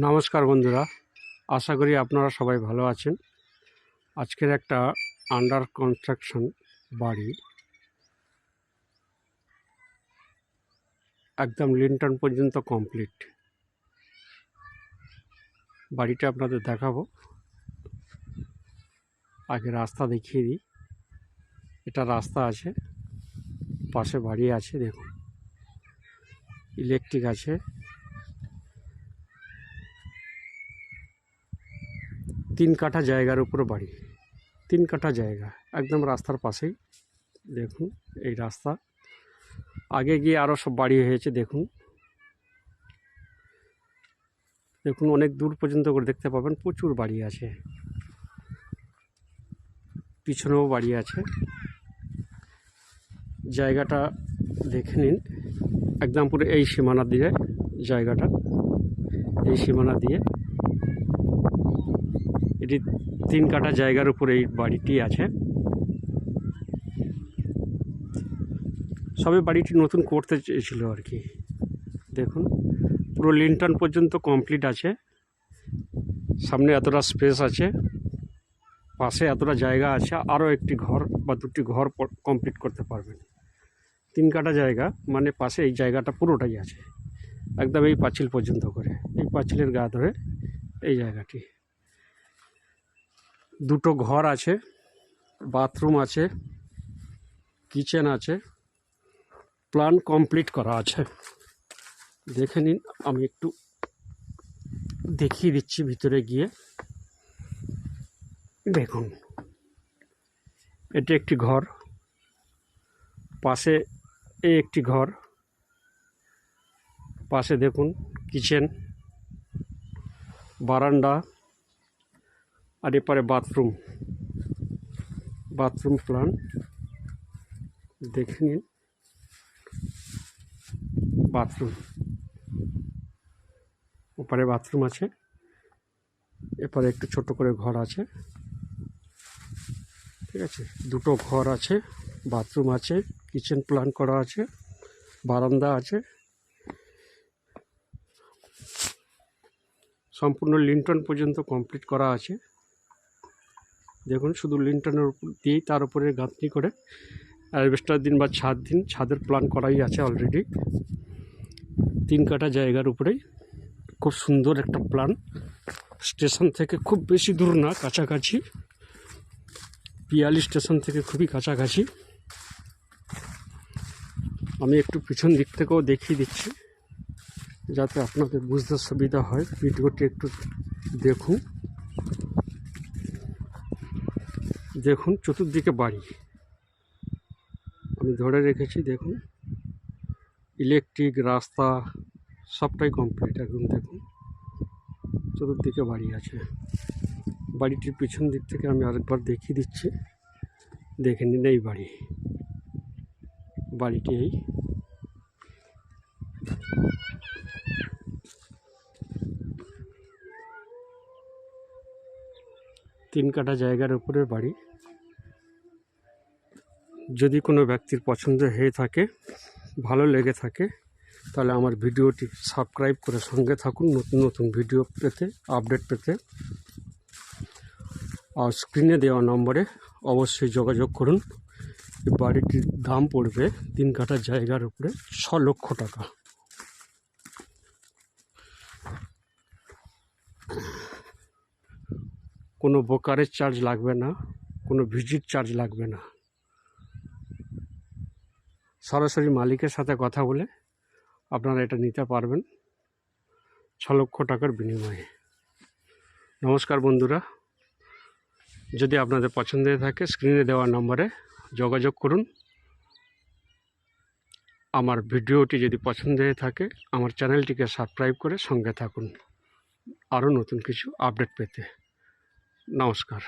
নমস্কার বন্ধুরা, আশা করি আপনারা সবাই ভালো আছেন। আজকের একটা আন্ডার কনস্ট্রাকশন বাড়ি। একদম লিন্টন পর্যন্ত কমপ্লিট বাড়িটা আপনাদের দেখাবো। আগে রাস্তা দেখিয়ে দিই। এটা রাস্তা আছে, পাশে বাড়ি আছে, দেখুন। ইলেকট্রিক আছে। তিন কাঠা জায়গার উপর বাড়ি। তিন কাঠা জায়গা, একদম রাস্তার পাশেই। দেখুন, এই রাস্তা। আগে গিয়ে আরও সব বাড়ি হয়েছে, দেখুন। দেখুন, অনেক দূর পর্যন্ত করে দেখতে পাবেন, প্রচুর বাড়ি আছে। পিছনেও বাড়ি আছে। জায়গাটা দেখে নিন। একদম পুরো এই সীমানা দিয়ে, জায়গাটা। এই সীমানা দিয়ে। এটি তিন কাঠা জায়গার উপরে এই বাড়িটি আছে। সবে বাড়িটি নতুন করতে চেয়েছিল আর কি। দেখুন, পুরো লিন্টন পর্যন্ত কমপ্লিট আছে। সামনে এতটা স্পেস আছে। পাশে এতটা জায়গা আছে, আরও একটি ঘর বা দুটি ঘর কমপ্লিট করতে পারবেন। তিন কাটা জায়গা মানে পাশে এই জায়গাটা পুরোটাই আছে। একদম এই পাঁচিল পর্যন্ত করে, এই পাঁচিলের গা ধরে এই জায়গাটি। দুটো ঘর আছে, বাথরুম আছে, কিচেন আছে, প্ল্যান কমপ্লিট করা আছে। দেখে নিন, আমি একটু দেখিয়ে দিচ্ছি ভিতরে গিয়ে। দেখুন, এটি একটি ঘর, পাশে এই একটি ঘর, পাশে দেখুন, কিচেন, বারান্দা আর এপারে বাথরুম বাথরুম প্ল্যান দেখে নিন। বাথরুম ওপারে বাথরুম আছে। এপারে একটু ছোট করে ঘর আছে। ঠিক আছে? দুটো ঘর আছে। বাথরুম আছে। কিচেন প্ল্যান করা আছে। বারান্দা আছে। সম্পূর্ণ লিন্টন পর্যন্ত কমপ্লিট করা আছে। দেখুন, শুধু লিন্টনের উপর দিয়েই তার উপরে গাঁথনি করে অ্যালবেস্টার দিন বা ছাদ দিন, ছাদের প্ল্যান করাই আছে অলরেডি তিন কাটা জায়গার উপরেই খুব সুন্দর একটা প্ল্যান স্টেশন থেকে খুব বেশি দূর না, কাছাকাছি। পিয়ালি স্টেশন থেকে খুবই কাছাকাছি। আমি একটু পিছন দিক থেকেও দেখিয়ে দিচ্ছি, যাতে আপনাদের বুঝতে সুবিধা হয়। ভিডিওটি একটু দেখুন। দেখুন, চতুর্দিকে বাড়ি। আমি ধরে রেখেছি, দেখুন ইলেকট্রিক রাস্তা, সবটাই কমপ্লিট একদম দেখুন, চতুর্দিকে বাড়ি আছে। বাড়িটির পিছন দিক থেকে আমি আরেকবার দেখিয়ে দিচ্ছি, দেখে নিন এই বাড়ি। বাড়িটি এই। তিন কাটা জায়গার উপরের বাড়ি। যদি কোনো ব্যক্তির পছন্দ হয়ে থাকে, ভালো লেগে থাকে, তাহলে আমার ভিডিওটি সাবস্ক্রাইব করে সঙ্গে থাকুন নতুন নতুন ভিডিও পেতে, আপডেট পেতে। আর স্ক্রিনে দেওয়া নম্বরে অবশ্যই যোগাযোগ করুন। বাড়িটির দাম পড়বে তিন কাঠা জায়গার উপরে ছ লক্ষ টাকা। কোনো বোকারের চার্জ লাগবে না, কোনো ভিজিট চার্জ লাগবে না। সরাসরি মালিকের সাথে কথা বলে আপনারা এটা নিতে পারবেন ছ লক্ষ টাকার বিনিময়ে। নমস্কার বন্ধুরা। যদি আপনাদের পছন্দ হয়ে থাকে, স্ক্রিনে দেওয়া নম্বরে যোগাযোগ করুন। আমার ভিডিওটি যদি পছন্দ হয়ে থাকে, আমার চ্যানেলটিকে সাবস্ক্রাইব করে সঙ্গে থাকুন। আরও নতুন কিছু আপডেট পেতে। নমস্কার।